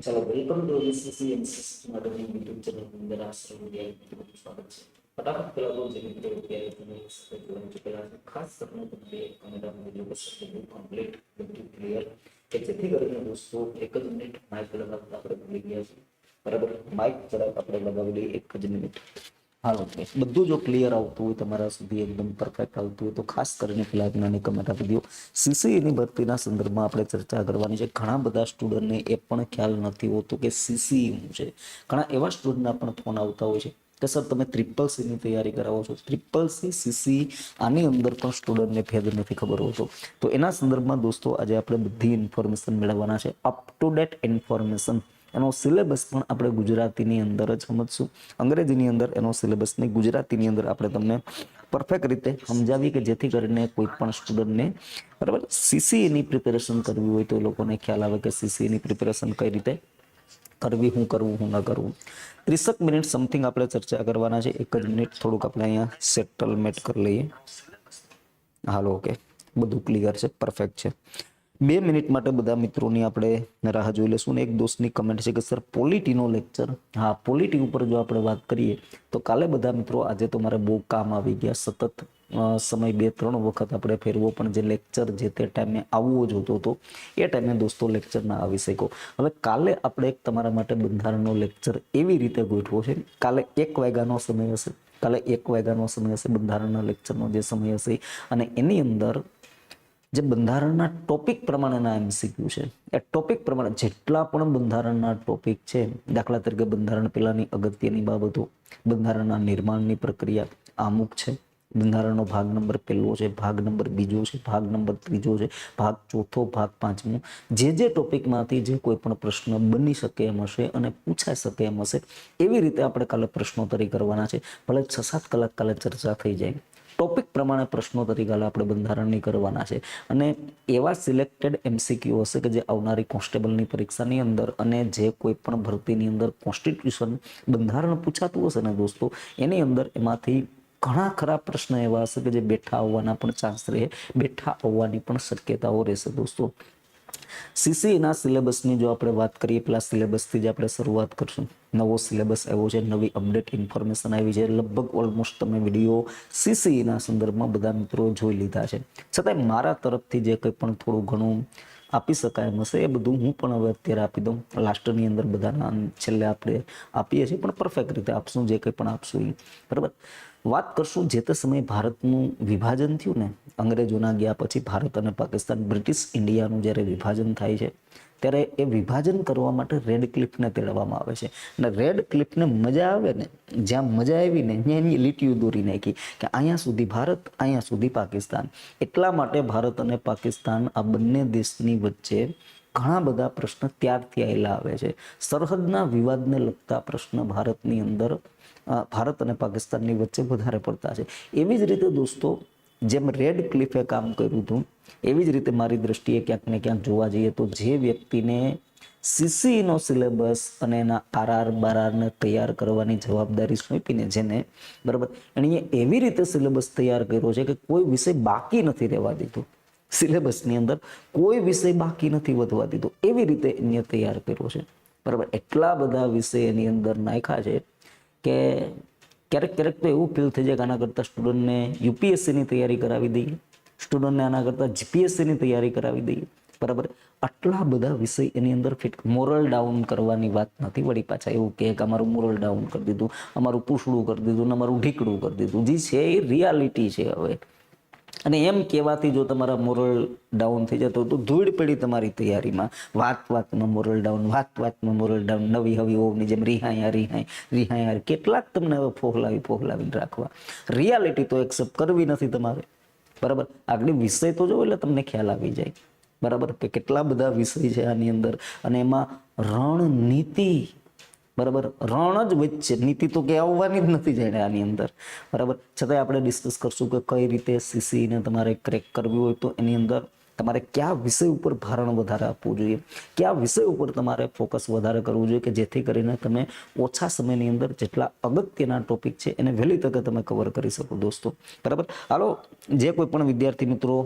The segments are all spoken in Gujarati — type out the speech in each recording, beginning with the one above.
ચાલો વેલકમ ટુ એબીસીસી એનસીસી માટેની યુટ્યુબ ચેનલ અંદર આપ સૌનું તમારું સ્વાગત છે ફટાફટ પહેલા તો જે મિત્રો તમે સબસ્ક્રાઇબ કરી ચૂકેલા છે ખાસ કરીને તમને કમેન્ટમાં વીડિયો પસંદ કમ્પ્લીટ બધું ક્લિયર કે જેથી કરીને દોસ્તો એક જ મિનિટ માઇક લગાવતા આપણે ભૂલી ગયા છીએ બરાબર માઇક જરાક આપણે લગાવી લઈએ એક જ મિનિટ હાલો બધું જો ક્લિયર આવતું હોય, તમારા સુધી એકદમ પરફેક્ટ આવતું હોય, તો ખાસ કરીને પેલા જ્ઞાની કમેન્ટ આપી દો સીસીઈની ભરતીના સંદર્ભમાં આપણે ચર્ચા કરવાની છે. ઘણા બધા સ્ટુડન્ટને એ પણ ખ્યાલ નથી હોતો કે સીસીઈ શું છે. ઘણા એવા સ્ટુડન્ટના પણ ફોન આવતા હોય છે કે સર, તમે ટ્રિપલ સીની તૈયારી કરાવો છો. ટ્રિપલ સી સીસી આની અંદર પણ સ્ટુડન્ટને ભેદ નથી ખબર હોતો. તો એના સંદર્ભમાં દોસ્તો, આજે આપણે બધી ઇન્ફોર્મેશન મેળવવાના છે. અપ ટુ ડેટ ઇન્ફોર્મેશન એનો સિલેબસ પણ આપણે ગુજરાતીની અંદર જ સમજશું. અંગ્રેજીની અંદર એનો સિલેબસ નહીં ગુજરાતીની અંદર આપણે તમને પરફેક્ટ રીતે સમજાવી કે જેથી કરીને કોઈ પણ સ્ટુડન્ટને બરાબર સીસીની પ્રિપેરેશન કરવી હોય તો એ લોકોને ખ્યાલ આવે કે સીસીની પ્રિપેરેશન કઈ રીતે કરવી, હું કરવું, હું ન કરવું. ત્રીસક મિનિટ સમથિંગ આપણે ચર્ચા કરવાના છે. એક જ મિનિટ થોડુંક આપણે અહીંયા સેટલમેન્ટ કરી લઈએ. હાલો ઓકે બધું ક્લિયર છે પરફેક્ટ છે. બે મિનિટ માટે બધા મિત્રોની આપણે રાહ જોઈ લેશું ને એક દોસ્તની કમેન્ટ છે કે, સર, પોલિટીનો લેક્ચર હા, પોલિટી ઉપર જો આપણે વાત કરીએ, તો કાલે બધા મિત્રો આજે તો મારે બહુ કામ આવી ગયા. સતત સમય બે ત્રણ વખત આપણે ફેરવો, પણ જે લેક્ચર જે તે ટાઈમે આવવો જોતો હતો એ ટાઈમે દોસ્તો લેક્ચર ના આવી શક્યો. હવે કાલે આપણે એક તમારા માટે બંધારણનો લેક્ચર એવી રીતે ગોઠવો છે. કાલે એક વાગ્યાનો સમય હશે, કાલે એક વાગ્યાનો સમય હશે બંધારણના લેક્ચરનો જે સમય હશે, અને એની અંદર જે બંધારણના ટોપિક પ્રમાણેના એમસીક્યુ છે. એ ટોપિક પ્રમાણે જેટલા પણ બંધારણના ટોપિક છે, દાખલા તરીકે બંધારણ પહેલાંની અગત્યની બાબતો, બંધારણના નિર્માણની પ્રક્રિયા અમુક છે. બંધારણનો ભાગ નંબર પહેલો છે, ભાગ નંબર બીજો છે, ભાગ નંબર ત્રીજો છે, ભાગ ચોથો, ભાગ પાંચમો. જે જે ટોપિકમાંથી જે કોઈ પણ પ્રશ્ન બની શકે એમ હશે અને પૂછાઈ શકે એમ હશે, એવી રીતે આપણે કાલે પ્રશ્નોત્તરી કરવાના છે. ભલે છ સાત કલાક કાલે ચર્ચા થઈ જાય. ટોપિક પ્રમાણે પ્રશ્નો તરીકે આપણે બંધારણની કરવાના છે. અને એવા સિલેક્ટેડ એમસીક્યુ હશે કે જે આવનારી કોન્સ્ટેબલની પરીક્ષાની અંદર અને જે કોઈ પણ ભરતીની અંદર કોન્સ્ટિટ્યુશન બંધારણ પૂછાતું હશે ને દોસ્તો, એની અંદર એમાંથી ઘણા ખરા પ્રશ્ન એવા હશે કે જે બેઠા આવવાના પણ ચાન્સ રહે, બેઠા આવવાની પણ શક્યતાઓ રહેશે દોસ્તો. સીસીના સિલેબસની જો આપણે વાત કરીએ, પેલા સિલેબસથી જ આપણે શરૂઆત કરશું. નવો સિલેબસ આવ્યો છે નવી અપડેટ ઇન્ફોર્મેશન આવી છે. લગભગ ઓલમોસ્ટ તમે વીડિયો સીસીઈના સંદર્ભમાં બધા મિત્રો જોઈ લીધા છે. છતાંય મારા તરફથી જે કંઈ પણ થોડું ઘણું આપી શકાય એમ હશે, એ બધું હું પણ હવે અત્યારે આપી દઉં. લાસ્ટની અંદર બધાના છેલ્લે આપણે આપીએ છીએ, પણ પરફેક્ટ રીતે આપશું, જે કંઈ પણ આપશું એ બરાબર? વાત કરશું જે તે સમયે ભારતનું વિભાજન થયું ને, અંગ્રેજોના ગયા પછી ભારત અને પાકિસ્તાન, બ્રિટિશ ઇન્ડિયાનું જ્યારે વિભાજન થાય છે ત્યારે એ વિભાજન કરવા માટે રેડ ક્લિપને તેડવામાં આવે છે. અને રેડ ક્લિપને મજા આવે ને, જ્યાં મજા આવી ને, ત્યાં એની લીટીઓ દોરી નાખી કે અહીંયા સુધી ભારત, અહીંયા સુધી પાકિસ્તાન. એટલા માટે ભારત અને પાકિસ્તાન આ બંને દેશની વચ્ચે ઘણા બધા પ્રશ્ન ત્યારથી આવેલા આવે છે. સરહદના વિવાદને લગતા પ્રશ્ન ભારતની અંદર ભારત અને પાકિસ્તાનની વચ્ચે વધારે પડતા છે. એવી જ રીતે દોસ્તો જેમ રેડ ક્લિફે કામ કર્યું હતું, એવી જ રીતે મારી દ્રષ્ટિએ ક્યાંક ને ક્યાંક જોવા જઈએ તો જે વ્યક્તિને સીસીનો સિલેબસ અને એના આરઆર બારઆરને તૈયાર કરવાની જવાબદારી સોંપીને જેને, બરાબર? એણીએ એવી રીતે સિલેબસ તૈયાર કર્યો છે કે કોઈ વિષય બાકી નથી રહેવા દીધો. સિલેબસની અંદર કોઈ વિષય બાકી નથી વધવા દીધો. એવી રીતે એને તૈયાર કર્યો છે. બરાબર? એટલા બધા વિષય એની અંદર નાખ્યા છે કે ક્યારેક ક્યારેક તો એવું ફીલ થઈ જાય કે આના કરતાં સ્ટુડન્ટને યુપીએસસીની તૈયારી કરાવી દઈએ. સ્ટુડન્ટને આના કરતાં જીપીએસસીની તૈયારી કરાવી દઈએ. બરાબર? આટલા બધા વિષય એની અંદર ફિટ મોરલ ડાઉન કરવાની વાત નથી વળી પાછા એવું કહે કે અમારું મોરલ ડાઉન કરી દીધું, અમારું પૂછડું કરી દીધું ને અમારું ઢીકડું કરી દીધું. જે છે, એ રિયાલિટી છે હવે. અને એમ કહેવાથી જો તમારા મોરલ ડાઉન થઈ જતો તો ધૂળ પડી તમારી તૈયારીમાં. વાત વાતમાં મોરલ ડાઉન વાત વાતમાં મોરલ ડાઉન નવી હવી ઓવની જેમ રિહાયા રિહાય રિહાયા કેટલાક તમને હવે ફોહલાવી, ફોહલાવીને રાખવા. રિયાલિટી તો એક્સેપ્ટ કરવી નથી તમારે. બરાબર? આગળ વિષય તો જો એટલે તમને ખ્યાલ આવી જાય. બરાબર? કે કેટલા બધા વિષય છે આની અંદર. અને એમાં રણનીતિ બરાબર? રણ જ વચ્ચે. નીતિ તો કે આવવાની જ નથી જાણે આની અંદર. બરાબર? છતાંય આપણે ડિસ્કસ કરશું કે કઈ રીતે સીસીને તમારે ક્રેક કરવી હોય તો એની અંદર તમારે કયા વિષય ઉપર ભારણ વધારે આપવું જોઈએ? કયા વિષય ઉપર તમારે ફોકસ વધારે કરવું જોઈએ કે જેથી કરીને તમે ઓછા સમયની અંદર જેટલા અગત્યના ટોપિક છે એને વહેલી તકે તમે કવર કરી શકો દોસ્તો. બરાબર? હાલો, જે કોઈ પણ વિદ્યાર્થી મિત્રો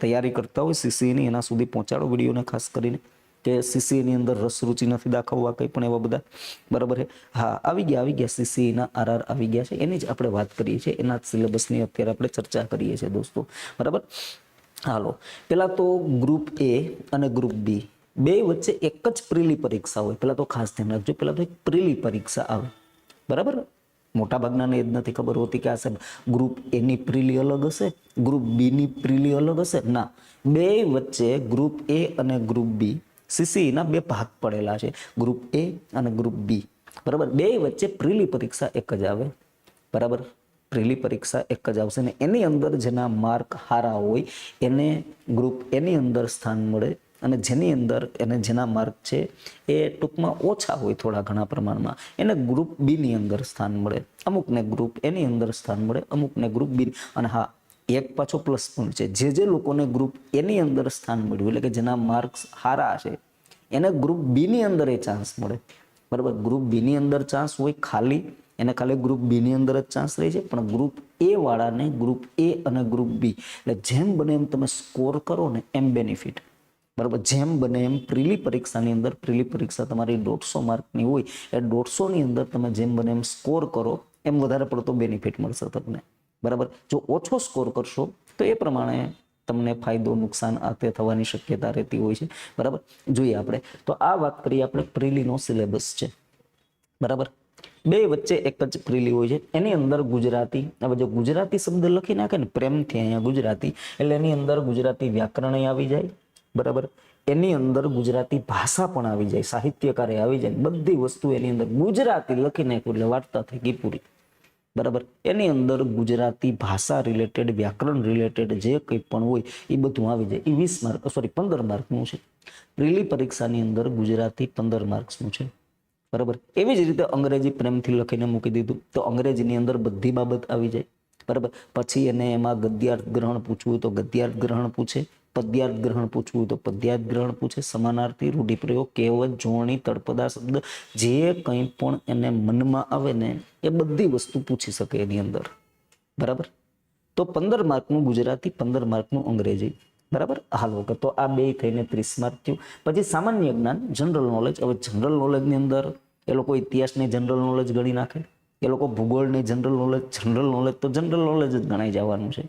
તૈયારી કરતા હોય સીસીની એના સુધી પહોંચાડો વિડીયોને ખાસ કરીને. કે સીસીએની અંદર રસ રુચિ નથી દાખવવા કંઈ પણ એવા બધા? બરાબર છે? હા, આવી ગયા આવી ગયા. સીસીના આરઆર આવી ગયા છે. એની જ આપણે વાત કરીએ છીએ. એના જ સિલેબસની અત્યારે આપણે ચર્ચા કરીએ છીએ દોસ્તો. બરાબર? હાલો. પેલા તો ગ્રુપ એ અને ગ્રુપ બી બે વચ્ચે એક જ પ્રીલી પરીક્ષા હોય. પેલા તો ખાસ ધ્યાન રાખજો. પેલા તો એક પ્રીલી પરીક્ષા આવે. બરાબર? મોટા ભાગનાને એ જ નથી ખબર હોતી કે આ સાહેબ ગ્રુપ એની પ્રીલી અલગ હશે? ગ્રુપ બીની પ્રીલી અલગ હશે? ના. બે વચ્ચે ગ્રુપ એ અને ગ્રુપ બી સીસીના બે ભાગ પડેલા છે. ગ્રુપ એ અને ગ્રુપ બી બરાબર? બે વચ્ચે પ્રીલી પરીક્ષા એક જ આવે. બરાબર? પ્રીલી પરીક્ષા એક જ આવશે ને એની અંદર જેના માર્ક હારા હોય, એને ગ્રુપ એની અંદર સ્થાન મળે અને જેની અંદર એને જેના માર્ક છે એ ટૂંકમાં ઓછા હોય થોડા ઘણા પ્રમાણમાં, એને ગ્રુપ બીની અંદર સ્થાન મળે. અમુકને ગ્રુપ એની અંદર સ્થાન મળે, અમુકને ગ્રુપ બી અને હા એક પાછો પ્લસ પોઈન્ટ છે. જે જે લોકોને ગ્રુપ એની અંદર સ્થાન મળ્યું, એટલે કે જેના માર્ક્સ હારા છે એને ગ્રુપ બીની અંદર એ ચાન્સ મળે. બરાબર? ગ્રુપ બીની અંદર ચાન્સ હોય ખાલી, એને ખાલી ગ્રુપ બીની અંદર જ ચાન્સ રહે છે, પણ ગ્રુપ એ વાળાને ગ્રુપ એ અને ગ્રુપ બી એટલે જેમ બને એમ તમે સ્કોર કરો ને એમ બેનિફિટ બરાબર? જેમ બને એમ પ્રીલી પરીક્ષાની અંદર પ્રીલી પરીક્ષા તમારી દોઢસો માર્કની હોય, એ દોઢસોની અંદર તમે જેમ બને એમ સ્કોર કરો, એમ વધારે પડતો બેનિફિટ મળશે તમને. બરાબર? જો ઓછો સ્કોર કરશો, તો એ પ્રમાણે તમને ફાયદો, નુકસાન આ તે થવાની શક્યતા રહેતી હોય છે. બરાબર? જોઈએ આપણે. તો આ વાત કરીએ આપણે પ્રિલીનો સિલેબસ છે. બરાબર? બે વચ્ચે એક જ પ્રિલી હોય છે. એની અંદર ગુજરાતી હવે જો ગુજરાતી શબ્દ લખી નાખે ને પ્રેમથી અહીંયા ગુજરાતી, એટલે એની અંદર ગુજરાતી વ્યાકરણ આવી જાય. બરાબર? એની અંદર ગુજરાતી ભાષા પણ આવી જાય, સાહિત્યકારે આવી જાય બધી વસ્તુ એની અંદર ગુજરાતી લખી નાખ્યું એટલે વાર્તા થઈ ગઈ પૂરી. બરાબર? એની અંદર ગુજરાતી ભાષા રિલેટેડ વ્યાકરણ રિલેટેડ જે કંઈ પણ હોય એ બધું આવી જાય. એ વીસ માર્ક સોરી પંદર માર્કનું છે. પ્રિલી પરીક્ષાની અંદર ગુજરાતી પંદર માર્ક્સનું છે. બરાબર? એવી જ રીતે અંગ્રેજી પ્રેમથી લખીને મૂકી દીધું. તો અંગ્રેજીની અંદર બધી બાબત આવી જાય. બરાબર? પછી એને એમાં ગદ્યાર્થ ગ્રહણ પૂછવું હોય તો ગદ્યાર્થ ગ્રહણ પૂછે. પદ્યાર્થ ગ્રહણ પૂછવું હોય તો પદ્યાર્થ ગ્રહણ પૂછે, સમાનાર્થી રૂઢિપ્રયોગ, કહેવત જોણી તળપદા શબ્દ, જે કંઈ પણ એને મનમાં આવે ને, એ બધી વસ્તુ પૂછી શકે એની અંદર. બરાબર? તો પંદર માર્કનું ગુજરાતી, પંદર માર્કનું અંગ્રેજી. બરાબર? હાલ વખત. તો આ બે થઈને ત્રીસ માર્ક થયું. પછી સામાન્ય જ્ઞાન, જનરલ નોલેજ. હવે જનરલ નોલેજની અંદર એ લોકો ઇતિહાસની જનરલ નોલેજ ગણી નાખે. એ લોકો ભૂગોળની જનરલ નોલેજ જનરલ નોલેજ તો જનરલ નોલેજ જ ગણાઈ જવાનું છે.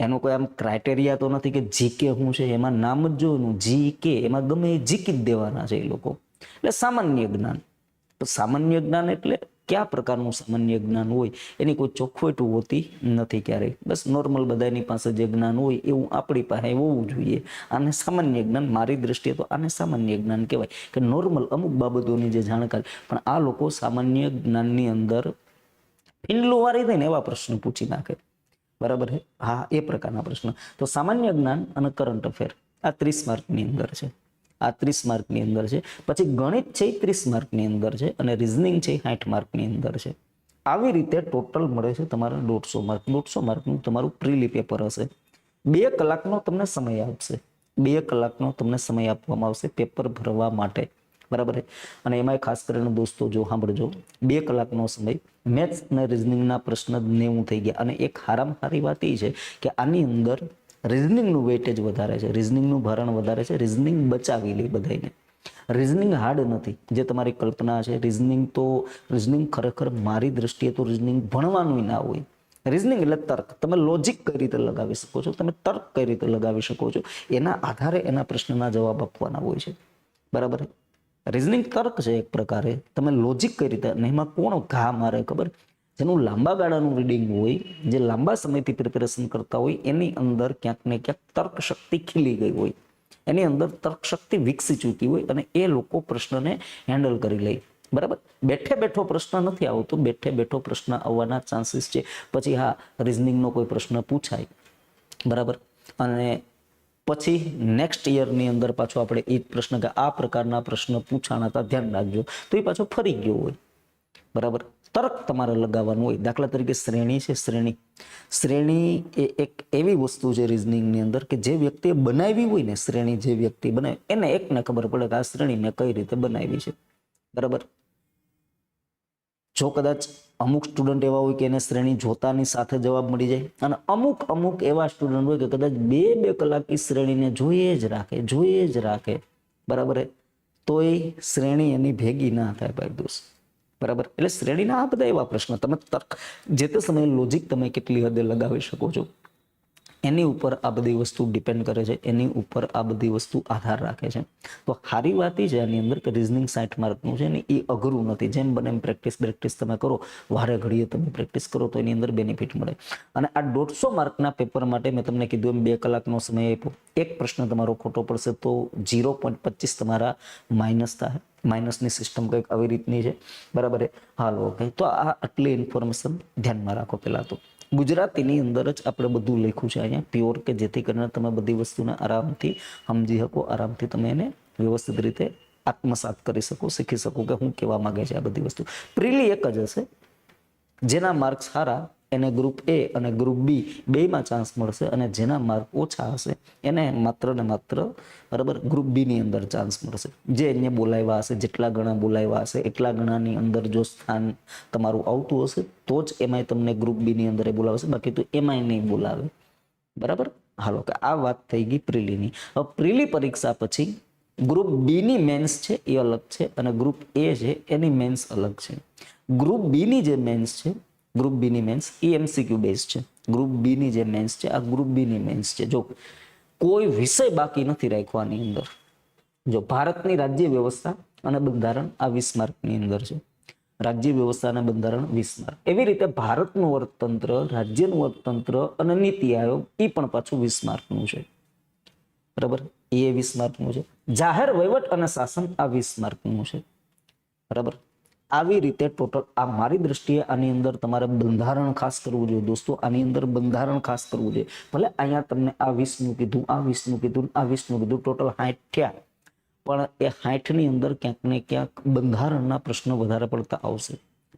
એનો કોઈ આમ ક્રાઇટેરિયા તો નથી કે જીકે શું છે, એમાં નામ જ જોવાનું. જી કે એમાં ગમે એ જીકી જ દેવાના છે એ લોકો. એટલે સામાન્ય જ્ઞાન. તો સામાન્ય જ્ઞાન એટલે કયા પ્રકારનું સામાન્ય જ્ઞાન હોય? એની કોઈ ચોખવટ હોતી નથી ક્યારેય. બસ નોર્મલ બધાની પાસે જે જ્ઞાન હોય એવું આપણી પાસે હોવું જોઈએ. આને સામાન્ય જ્ઞાન મારી દ્રષ્ટિએ તો આને સામાન્ય જ્ઞાન કહેવાય. કે નોર્મલ અમુક બાબતોની જે જાણકારી. પણ આ લોકો સામાન્ય જ્ઞાનની અંદર ફીંડલું વારી થઈને એવા પ્રશ્ન પૂછી નાખે. બરાબર છે? હા, એ પ્રકારના પ્રશ્ન. તો સામાન્ય જ્ઞાન અને કરંટ અફેર આ ત્રીસ માર્કની અંદર છે. આ ત્રીસ માર્કની અંદર છે. પછી ગણિત છે એ ત્રીસ માર્કની અંદર છે અને રિઝનિંગ છે એ સાઠ માર્કની અંદર છે. આવી રીતે ટોટલ મળે છે તમારે દોઢસો માર્ક. દોઢસો માર્કનું તમારું પ્રીલી પેપર હશે. બે કલાકનો તમને સમય આપશે. બે કલાકનો તમને સમય આપવામાં આવશે પેપર ભરવા માટે. બરાબર અને એમાંય ખાસ કરીને દોસ્તો, જો સાંભળજો. બે કલાકનો સમય, મેથ્સ અને રિઝનિંગના પ્રશ્ન નેવું થઈ ગયા. અને એક હારામ હારી વાત એ છે કે આની અંદર રિઝનિંગનું વેટેજ વધારે છે. રિઝનિંગનું ભારણ વધારે છે. રિઝનિંગ બચાવી લે બધાને રિઝનિંગ હાર્ડ નથી. જે તમારી કલ્પના છે, રિઝનિંગ તો, રિઝનિંગ ખરેખર મારી દ્રષ્ટિએ તો રિઝનિંગ ભણવાનું ના હોય. રિઝનિંગ એટલે તર્ક. તમે લોજિક કઈ રીતે લગાવી શકો છો? તમે તર્ક કઈ રીતે લગાવી શકો છો? એના આધારે એના પ્રશ્નના જવાબ આપવાના હોય છે. બરાબર રિઝનિંગ તર્ક છે એક પ્રકારે. તમે લોજિક કઈ રીતે? અને એમાં કોણ ઘા મારે ખબર? જેનું લાંબા ગાળાનું રીડિંગ હોય, જે લાંબા સમયથી પ્રિપેરેશન કરતા હોય, એની અંદર ક્યાંક ને ક્યાંક તર્ક શક્તિ ખીલી ગઈ હોય. એની અંદર તર્ક શક્તિ વિકસી ચૂકી હોય અને એ લોકો પ્રશ્નને હેન્ડલ કરી લે. બરાબર? બેઠે બેઠો પ્રશ્ન નથી આવતો. બેઠે બેઠો પ્રશ્ન આવવાના ચાન્સીસ છે. પછી હા રિઝનિંગનો કોઈ પ્રશ્ન પૂછાય. બરાબર? અને પછી નેક્સ્ટ યરની અંદર પાછો આપણે એ જ પ્રશ્ન કે આ પ્રકારના પ્રશ્ન પૂછાણા હતા, ધ્યાન રાખજો. તો એ પાછો ફરી ગયો હોય. બરાબર? તર્ક તમારે લગાવવાનું હોય. દાખલા તરીકે શ્રેણી છે શ્રેણી. શ્રેણી એ એક એવી વસ્તુ છે રિઝનિંગની અંદર કે જે વ્યક્તિએ બનાવી હોય ને, શ્રેણી જે વ્યક્તિ બનાવી, એને એકને ખબર પડે કે આ શ્રેણી મેં કઈ રીતે બનાવી છે. બરાબર? જો કદાચ અમુક સ્ટુડન્ટ એવા હોય કે એને શ્રેણી જોતાની સાથે જવાબ મળી જાય અને અમુક અમુક એવા સ્ટુડન્ટ હોય કે કદાચ બે બે કલાક એ શ્રેણીને જોઈએ જ રાખે, જોઈએ જ રાખે. બરાબર તોય શ્રેણી એની ભેગી ના થાય ભાઈ દોસ્ત બરાબર? એટલે શ્રેણીના આ બધા એવા પ્રશ્ન. તમે તર્ક જે તે સમયે લોજિક તમે કેટલી હદે લગાવી શકો છો? એની ઉપર આ બધી વસ્તુ ડિપેન્ડ કરે છે, એની ઉપર આ બધી વસ્તુ આધાર રાખે છે. તો સારી વાત એ છે, આની અંદર કે રિઝનિંગ સાઠ માર્કનું છે ને એ અઘરું નથી. જેમ બને એમ પ્રેક્ટિસ પ્રેક્ટિસ તમે કરો, વારે ઘડીએ તમે પ્રેક્ટિસ કરો તો એની અંદર બેનિફિટ મળે. અને આ દોઢસો માર્કના પેપર માટે મેં તમને કીધું એમ બે કલાકનો સમય આપ્યો. એક પ્રશ્ન તમારો ખોટો પડશે તો ઝીરો પોઈન્ટ પચીસ તમારા માઇનસ થાય. માઇનસની સિસ્ટમ કંઈક આવી રીતની છે. બરાબર હાલો ઓકે તો આ આટલી ઇન્ફોર્મેશન ધ્યાનમાં રાખો પહેલાં તો. ગુજરાતીની અંદર જ આપણે બધું લખ્યું છે અહીંયા. પ્યોર કે જેથી કરીને તમે બધી વસ્તુને આરામથી સમજી શકો, આરામથી તમે એને વ્યવસ્થિત રીતે આત્મસાત કરી શકો, શીખી શકો કે હું કહેવા માંગે છે આ બધી વસ્તુ. પ્રીલી એક જ હશે. જેના માર્ક સારા એને ગ્રુપ એ અને ગ્રુપ બી બેમાં ચાન્સ મળશે અને જેના માર્ક ઓછા હશે, એને માત્ર ને માત્ર બરાબર ગ્રુપ બી ની અંદર ચાન્સ મળશે. જે અહીંયા બોલાવ્યા હશે, જેટલા ગણા બોલાવ્યા હશે, એટલા ગણાની અંદર જો સ્થાન તમારું આવતું હશે, તો જ એમાંય તમને ગ્રુપ બી ની અંદર એ બોલાવશે, બાકી તો એમાંય નહીં બોલાવે. બરાબર? હાલો કે આ વાત થઈ ગઈ પ્રિલીની. હવે પ્રિલી પરીક્ષા પછી ગ્રુપ બીની મેન્સ છે એ અલગ છે અને ગ્રુપ એ છે એની મેન્સ અલગ છે. ગ્રુપ બીની જે મેન્સ છે ગ્રુપ બી ની મેન્સ એ એમસીક્યુ બેઝ છે. ગ્રુપ બી ની જે મેન્સ છે, આ ગ્રુપ બીની મેન્સ છે. જો કોઈ વિષય બાકી નથી રાખવાની અંદર, જો ભારતની રાજ્ય વ્યવસ્થા અને બંધારણ આ વીસ માર્કની અંદર છે. રાજ્ય વ્યવસ્થા અને બંધારણ વીસ માર્ક. એવી રીતે ભારતનું અર્થતંત્ર રાજ્યનું અર્થતંત્ર અને નીતિ આયોગ એ પણ પાછું વીસ માર્કનું છે. બરાબર? એ વીસ માર્કનું છે. જાહેર વહીવટ અને શાસન આ વીસ માર્કનું છે. બરાબર? આવી રીતે ટોટલ આ મારી દ્રષ્ટિએ આની અંદર તમારે બંધારણ ખાસ કરવું જોઈએ દોસ્તો, આની અંદર બંધારણ ખાસ કરવું જોઈએ. ભલે અહીંયા તમને આ વીસનું કીધું, આ વીસનું કીધું, આ વીસનું કીધું ટોટલ સાઠ પણ એ સાઠની અંદર ક્યાંક ને ક્યાંક બંધારણના પ્રશ્નો વધારે પડતા આવશે.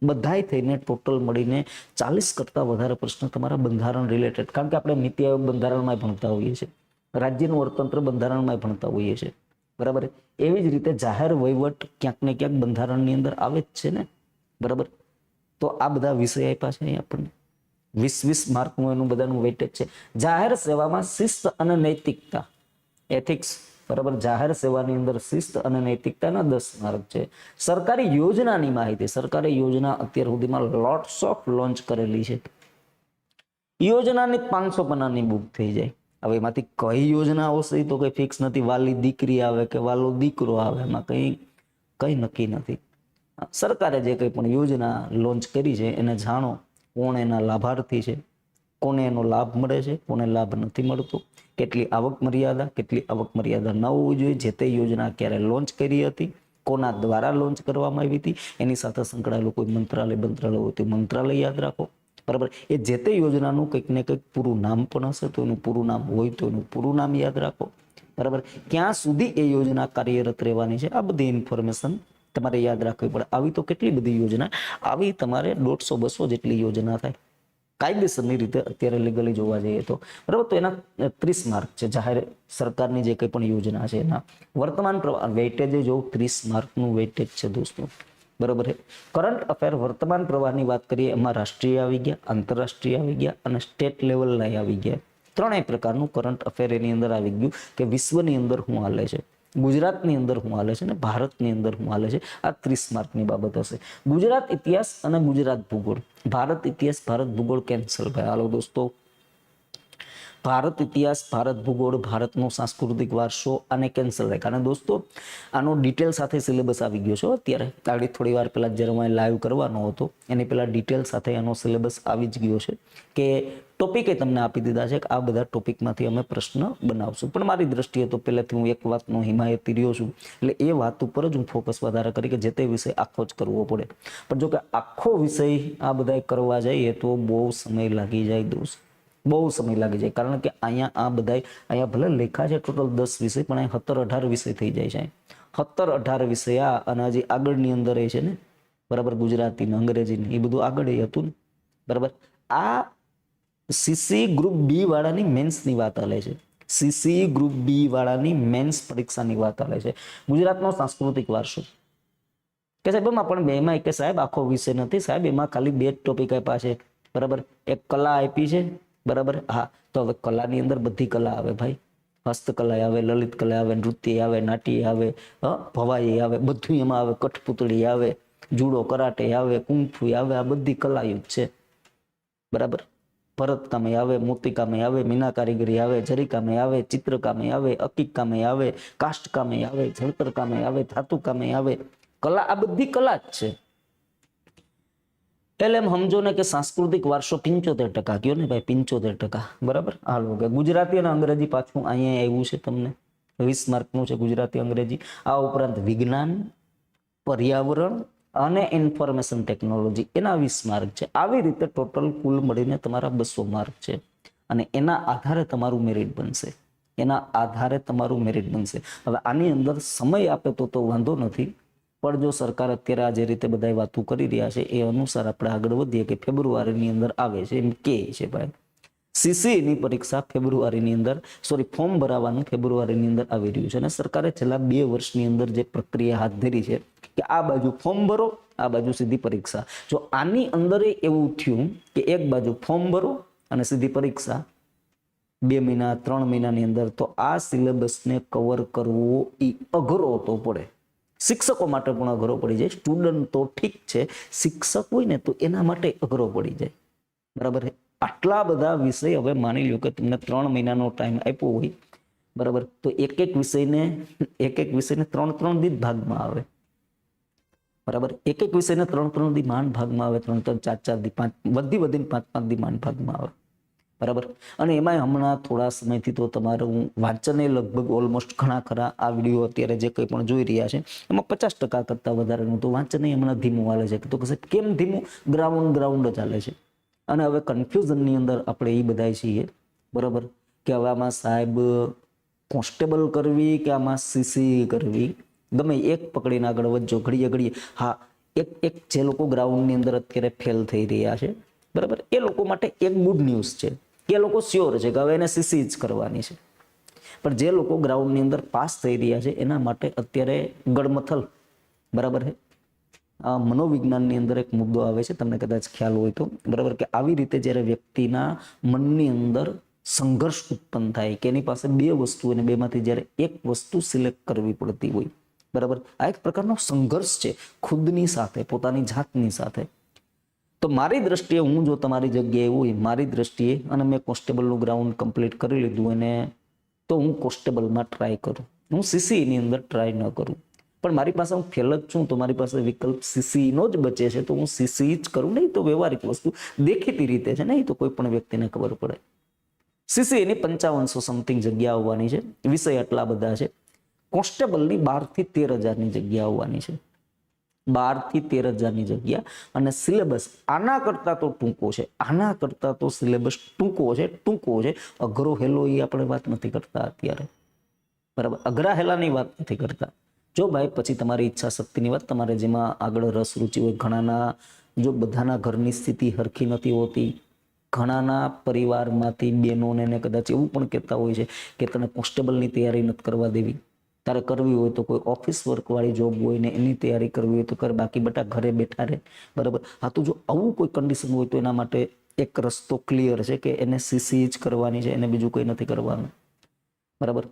બધાય થઈને ટોટલ મળીને ચાલીસ કરતાં વધારે પ્રશ્ન તમારા બંધારણ રિલેટેડ કારણ કે આપણે નીતિ આયોગ બંધારણમાં ભણતા હોઈએ છીએ. રાજ્યનું અર્થતંત્ર બંધારણમાં ભણતા હોઈએ છીએ. બરાબર? એવી જ રીતે જાહેર વહીવટ ક્યાંક ને ક્યાંક બંધારણની અંદર આવે જ છે ને? બરાબર? તો આ બધા વિષય આપ્યા છે આપણને. વીસ વીસ માર્કનું એનું બધાનું વેટેજ છે. જાહેર સેવામાં શિસ્ત અને નૈતિકતા. એથિક્સ બરાબર? જાહેર સેવાની અંદર શિસ્ત અને નૈતિકતાના દસ માર્ક છે. સરકારી યોજનાની માહિતી. સરકારી યોજના અત્યાર સુધીમાં લોટ્સ ઓફ લોન્ચ કરેલી છે. યોજનાની પાંચસો પન્નાની બુક થઈ જાય. હવે એમાંથી કઈ યોજના આવશે તો કઈ ફિક્સ નથી. વાલી દીકરી આવે કે વાલો દીકરો આવે, એમાં કઈ કઈ નક્કી નથી. સરકારે જે કંઈ પણ યોજના લોન્ચ કરી છે, એને જાણો કોણ એના લાભાર્થી છે, કોને એનો લાભ મળે છે, કોને લાભ નથી મળતો, કેટલી આવક મર્યાદા, કેટલી આવક મર્યાદા ન હોવી જોઈએ, જે તે યોજના ક્યારે લોન્ચ કરી હતી, કોના દ્વારા લોન્ચ કરવામાં આવી હતી, એની સાથે સંકળાયેલું કોઈ મંત્રાલય મંત્રાલય હોય તો મંત્રાલય યાદ રાખો. બરાબર? એ જે તે યોજનાનું કંઈક ને કંઈક પૂરું નામ પણ હશે તો એનું પૂરું નામ હોય તો એનું પૂરું નામ યાદ રાખો. બરાબર? ક્યાં સુધી એ યોજના કાર્યરત રહેવાની છે? આ બધી ઇન્ફોર્મેશન તમારે યાદ રાખવી પડે. આવી તો કેટલી બધી યોજના? આવી તમારે દોઢસો, બસો જેટલી યોજના થાય. કાયદેસરની રીતે અત્યારે લીગલી જોવા જઈએ તો. બરાબર? તો એના ત્રીસ માર્ક છે. જાહેર સરકારની જે કંઈ પણ યોજના છે એના. વર્તમાન વેઇટેજ જો ત્રીસ માર્કનું વેઇટેજ છે દોસ્તો. બરાબર છે. કરંટ અફેર વર્તમાન પ્રવાહની વાત કરીએ, એમાં રાષ્ટ્રીય આવી ગયા, આંતરરાષ્ટ્રીય આવી ગયા અને સ્ટેટ લેવલના આવી ગયા. ત્રણેય પ્રકારનું કરંટ અફેર એની અંદર આવી ગયું કે વિશ્વની અંદર શું હાલે છે, ગુજરાતની અંદર શું હાલે છે અને ભારતની અંદર શું હાલે છે. આ ત્રીસ માર્કની બાબત હશે. ગુજરાત ઇતિહાસ અને ગુજરાત ભૂગોળ. ભારત ઇતિહાસ, ભારત ભૂગોળ કેન્સલ ભાઈ હાલો દોસ્તો. ભારત ઇતિહાસ, ભારત ભૂગોળ, ભારતનો સાંસ્કૃતિક વારસો અને કેન્સલ થાય. અને દોસ્તો, આનો ડિટેલ સાથે સિલેબસ આવી ગયો છે અત્યારે આગળ થોડી વાર પહેલાં જ્યારે મેં લાઈવ કરવાનો હતો, એની પહેલાં ડિટેલ સાથે આનો સિલેબસ આવી જ ગયો છે કે ટોપિકે તમને આપી દીધા છે કે આ બધા ટોપિકમાંથી અમે પ્રશ્ન બનાવશું. પણ મારી દ્રષ્ટિએ તો પહેલાંથી હું એક વાતનો હિમાયતી રહ્યો છું. એટલે એ વાત ઉપર જ હું ફોકસ વધારે કરી કે જે તે વિષય આખો જ કરવો પડે. પણ જો કે આખો વિષય આ બધા કરવા જઈએ તો બહુ સમય લાગી જાય દોસ્ત. બહુ સમય લાગી જાય. કારણ કે અહીંયા આ બધા અહીંયા ભલે લેખા છે ટોટલ દસ વિષય, પણ અહીંયા સત્તર અઢાર વિષય થઈ જાય છે. સત્તર અઢાર વિષય આ અને હજી આગળની અંદર એ છે ને, બરાબર ગુજરાતી ને અંગ્રેજી ને એ બધું આગળ એ હતું ને. બરાબર? આ સીસી ગ્રુપ બી વાળાની મેન્સની વાત હાલે છે. સીસી ગ્રુપ બી વાળાની મેન્સ પરીક્ષાની વાત હાલે છે. ગુજરાતનો સાંસ્કૃતિક વારસો. કે સાહેબ એમાં પણ બેમાં કે સાહેબ, આખો વિષય નથી સાહેબ, એમાં ખાલી બે જ ટોપિક આપ્યા છે. બરાબર? એક કલા આપી છે બરાબર? હા, તો હવે કલાની અંદર બધી કલા આવે ભાઈ. હસ્તકલા આવે લલિત કલા આવે, નૃત્ય આવે નાટ્ય આવે ભવાઈ આવે બધું એમાં આવે, કઠપુતળી આવે, જુડો, કરાટે આવે કુંફુ આવે, આ બધી કલાયું છે. બરાબર? ભરતકામે આવે, મોતીકામે આવે મીના કારીગરી આવે જરીકામે આવે, ચિત્રકામે આવે અકીકામે આવે, કાષ્ટકામે આવે જળતર કામે આવે ધાતુ કામે આવે. કલા, આ બધી કલા જ છે. એટલે એમ સમજો ને કે સાંસ્કૃતિક વારસો પિંચોતેર ટકા કયો ને ભાઈ? પિંચોતેર ટકા. બરાબર? હાલો કે ગુજરાતી અને અંગ્રેજી પાછું અહીંયા આવ્યું છે તમને. વીસ માર્કનું છે ગુજરાતી, અંગ્રેજી. આ ઉપરાંત વિજ્ઞાન, પર્યાવરણ અને ઇન્ફોર્મેશન ટેકનોલોજી. એના વીસ માર્ક છે. આવી રીતે ટોટલ કુલ મળીને તમારા બસો માર્ક છે. અને એના આધારે તમારું મેરિટ બનશે. એના આધારે તમારું મેરિટ બનશે. હવે આની અંદર સમય આપે તો તો વાંધો નથી. પણ જો સરકાર અત્યારે આ જે રીતે બધા વાતો કરી રહ્યા છે, એ અનુસાર આપણે આગળ વધીએ કે ફેબ્રુઆરીની અંદર આવે છે એમ કે છે ભાઈ. સીસીની પરીક્ષા ફેબ્રુઆરીની અંદર સોરી ફોર્મ ભરાવાનું ફેબ્રુઆરીની અંદર આવી રહ્યું છે અને સરકારે છેલ્લા બે વર્ષની અંદર જે પ્રક્રિયા હાથ ધરી છે કે આ બાજુ ફોર્મ ભરો, આ બાજુ સીધી પરીક્ષા. જો આની અંદર એવું થયું કે એક બાજુ ફોર્મ ભરો અને સીધી પરીક્ષા, બે મહિના, ત્રણ મહિનાની અંદર તો આ સિલેબસને કવર કરવો એ અઘરો તો પડે. શિક્ષકો માટે પણ અઘરો પડી જાય. સ્ટુડન્ટ તો ઠીક છે. શિક્ષક હોય ને તો એના માટે અઘરો પડી જાય. બરાબર આટલા બધા વિષય હવે માની લો કે તમને ત્રણ મહિનાનો ટાઈમ આપ્યો હોય. બરાબર? તો એક એક વિષયને, એક એક વિષયને ત્રણ ત્રણ દિન ભાગમાં આવે. બરાબર? એક એક વિષયને ત્રણ ત્રણ દી માંડ ભાગમાં આવે. ત્રણ ત્રણ, ચાર ચાર દી, પાંચ વધી વધીને પાંચ પાંચ દી માંડ ભાગમાં આવે. બરાબર? અને એમાંય હમણાં થોડા સમયથી તો તમારું વાંચને લગભગ ઓલમોસ્ટ ઘણા ખરા આ વીડિયો અત્યારે જે કંઈ પણ જોઈ રહ્યા છે, એમાં પચાસ ટકા કરતાં વધારેનું તો વાંચને હમણાં ધીમું હાલે છે. તો કશે કેમ ધીમું? ગ્રાઉન્ડ ગ્રાઉન્ડ જ હાલે છે. અને હવે કન્ફ્યુઝનની અંદર આપણે એ બધાય છીએ. બરાબર? કે હવે આમાં સાહેબ, કોન્સ્ટેબલ કરવી કે આમાં સીસી કરવી? ગમે એક પકડીને આગળ વધજો, ઘડીએ ઘડીએ. હા, એક એક જે લોકો ગ્રાઉન્ડની અંદર અત્યારે ફેલ થઈ રહ્યા છે. બરાબર? એ લોકો માટે એક ગુડ ન્યૂઝ છે. એ લોકો શ્યોર છે કે હવે એને સીસી જ કરવાની છે. પણ જે લોકો ગ્રાઉન્ડની અંદર પાસ થઈ રહ્યા છે, એના માટે અત્યારે ગડમથલ, બરાબર છે? આ મનોવિજ્ઞાનની અંદર એક મુદ્દો આવે છે, તમને કદાચ ખ્યાલ હોય તો. બરાબર કે આવી રીતે જ્યારે વ્યક્તિના મનની અંદર સંઘર્ષ ઉત્પન્ન થાય કે એની પાસે બે વસ્તુ અને બેમાંથી જ્યારે એક વસ્તુ સિલેક્ટ કરવી પડતી હોય, બરાબર? આ એક પ્રકારનો સંઘર્ષ છે, ખુદની સાથે, પોતાની જાતની સાથે. તો મારી દ્રષ્ટિએ હું જો તમારી જગ્યાએ હોય, મારી દ્રષ્ટિએ, અને મેં કોન્સ્ટેબલનું ગ્રાઉન્ડ કમ્પ્લીટ કરી લીધું અને તો હું કોન્સ્ટેબલમાં ટ્રાય કરું. હું સીસીની અંદર ટ્રાય ન કરું. પણ મારી પાસે હું ફેલ જ છું, તો મારી પાસે વિકલ્પ સીસીનો જ બચે છે, તો હું સીસી જ કરું. નહીં તો વ્યવહારિક વસ્તુ દેખીતી રીતે છે, નહીં તો કોઈ પણ વ્યક્તિને ખબર પડે. સીસીએની પંચાવનસો સમથિંગ જગ્યા આવવાની છે, વિષય આટલા બધા છે. કોન્સ્ટેબલની બારથી તેર હજારની જગ્યા આવવાની છે. બારથી તેર હજારની જગ્યા અને સિલેબસ આના કરતા તો ટૂંકો છે. આના કરતા તો સિલેબસ ટૂંકો છે ટૂંકો છે. અઘરો હેલો એ આપણે વાત નથી કરતા અત્યારે. બરાબર? અઘરા હેલાની વાત નથી કરતા. જો ભાઈ, પછી તમારી ઈચ્છા શક્તિની વાત, તમારે જેમાં આગળ રસ, રુચિ હોય, ઘણાના, જો બધાના ઘરની સ્થિતિ હરખી નથી હોતી, ઘણાના પરિવારમાંથી બહેનોને કદાચ એવું પણ કહેતા હોય છે કે તને કોન્સ્ટેબલની તૈયારી નથી કરવા દેવી. તારે કરવી હોય તો કોઈ ઓફિસ વર્કવાળી જોબ હોય ને એની તૈયારી કરવી હોય તો કર, બાકી બધા ઘરે બેઠા રહે. બરાબર? હા, તો જો આવું કોઈ કન્ડિશન હોય તો એના માટે એક રસ્તો ક્લિયર છે કે એને સીસી જ કરવાની છે, એને બીજું કંઈ નથી કરવાનું. બરાબર?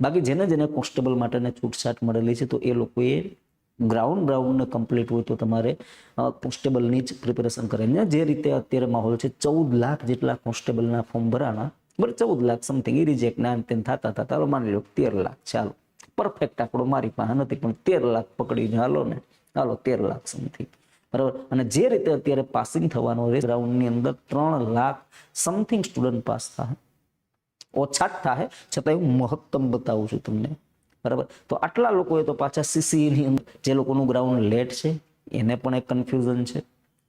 બાકી જેને જેને કોન્સ્ટેબલ માટેને છૂટછાટ મળેલી છે તો એ લોકોએ ગ્રાઉન્ડ બ્રાઉન્ડને કમ્પ્લીટ હોય તો તમારે કોન્સ્ટેબલની જ પ્રિપેરેશન કરીને જે રીતે અત્યારે માહોલ છે, ચૌદ લાખ જેટલા કોન્સ્ટેબલના ફોર્મ ભરાણા. બરાબર? ચૌદ લાખ સમથિંગ એ રિજેક્ટ ના તેમ થતા થતા તારો માની લો તેર લાખ, ચાલો. પરફેક્ટ આંકડો મારી પાસે નથી, પણ તેર લાખ પકડીને હાલો ને, હાલો, તેર લાખ સમથિંગ બરાબર? અને જે રીતે અત્યારે પાસિંગ થવાનો રહે ગ્રાઉન્ડની અંદર ત્રણ લાખ સમથિંગ સ્ટુડન્ટ પાસ થાય. ઓછા જ થાય, છતાં હું મહત્તમ બતાવું છું તમને. બરાબર? તો આટલા લોકોએ તો પાછા સીસીની અંદર, જે લોકોનું ગ્રાઉન્ડ લેટ છે, એને પણ એક કન્ફ્યુઝન છે.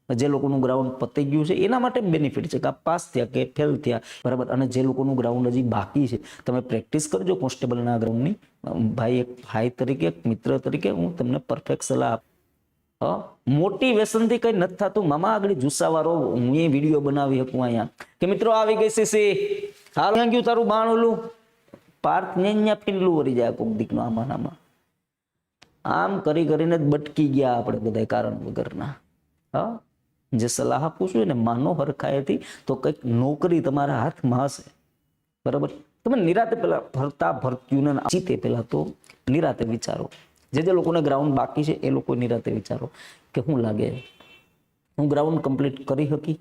જે લોકોનું ગ્રાઉન્ડ પતી ગયું છે, એના માટે બેનિફિટ છે કે આ પાસ થયા કે ફેલ થયા. બરાબર? અને જે લોકોનું ગ્રાઉન્ડ હજી બાકી છે, તમે પ્રેક્ટિસ કરજો કોન્સ્ટેબલના ગ્રાઉન્ડની ભાઈ એક ભાઈ તરીકે મિત્ર તરીકે હું તમને પરફેક્ટ સલાહ આપ. મોટિવેશનથી કઈ નથી થતું. મામા આગળ જુસ્સાવાળો, હું એ વીડિયો બનાવી શકું અહીંયા. કે મિત્રો આવી ગઈ સીસી હાલ ક્યાં ગયું તારું બાણ ઓલું? પાર્થ ને અહીંયા પીલું વળી જાય કોક દીકનો આમાં આમ કરી કરીને જ બટકી ગયા આપણે બધા કારણ વગરના. હા? જે સલાહ આપું છું ને માનો હરખાયેથી તો કંઈક નોકરી તમારા હાથમાં હશે. બરાબર? તમે નિરાતે પેલા ભરતા ભરત્યુને જીતે પેલા તો નિરાતે વિચારો. જે જે લોકોને ગ્રાઉન્ડ બાકી છે એ લોકો નિરાતે વિચારો કે શું લાગે? હું ગ્રાઉન્ડ કમ્પ્લીટ કરી શકી